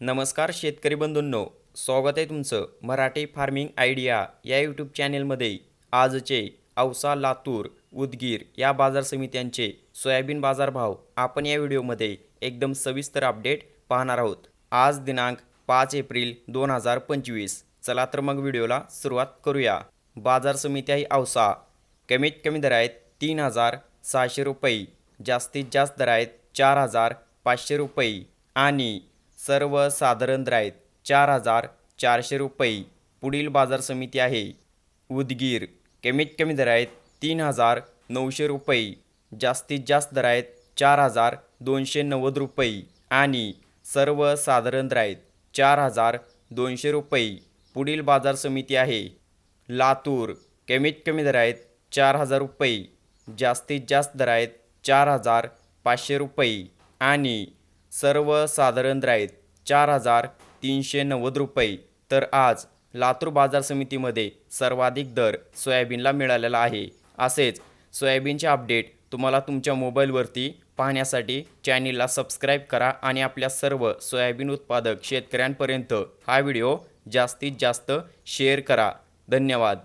नमस्कार शेतकरी बंधूंनो स्वागत आहे तुमचं मराठी फार्मिंग आयडिया या यूट्यूब चॅनेलमध्ये. आजचे औसा लातूर उदगीर या बाजार समित्यांचे सोयाबीन बाजारभाव आपण या व्हिडिओमध्ये एकदम सविस्तर अपडेट पाहणार आहोत. आज दिनांक पाच एप्रिल दोन हजार पंचवीस. चला तर मग व्हिडिओला सुरुवात करूया. बाजार समित्याही औसा. कमीत कमी दर आहेत तीन हजार सहाशे रुपये जास्तीत जास्त दर आहेत चार हजार पाचशे रुपये आणि सर्वसाधारण दर आहेत चार हजार चारशे रुपये पुढील बाजार समिती आहे. उदगीर कमीत कमी दर आहेत तीन हजार नऊशे रुपये जास्तीत जास्त दर आहेत चार हजार दोनशे नव्वद रुपये आणि सर्वसाधारण दर आहेत चार हजार दोनशे रुपये पुढील बाजार समिती आहे. लातूर कमीत कमी दर आहेत चार हजार रुपये जास्तीत जास्त दर आहेत चार हजार पाचशे रुपये आणि सर्वसाधारण साधारण आहेत चार हजार तीनशे नव्वद रुपये. तर आज लातूर बाजार समितीमध्ये सर्वाधिक दर सोयाबीनला मिळालेला आहे. असेच सोयाबीनचे अपडेट तुम्हाला तुमच्या मोबाईलवरती पाहण्यासाठी चॅनेलला सबस्क्राईब करा आणि आपल्या सर्व सोयाबीन उत्पादक शेतकऱ्यांपर्यंत हा व्हिडिओ जास्तीत जास्त शेअर करा. धन्यवाद.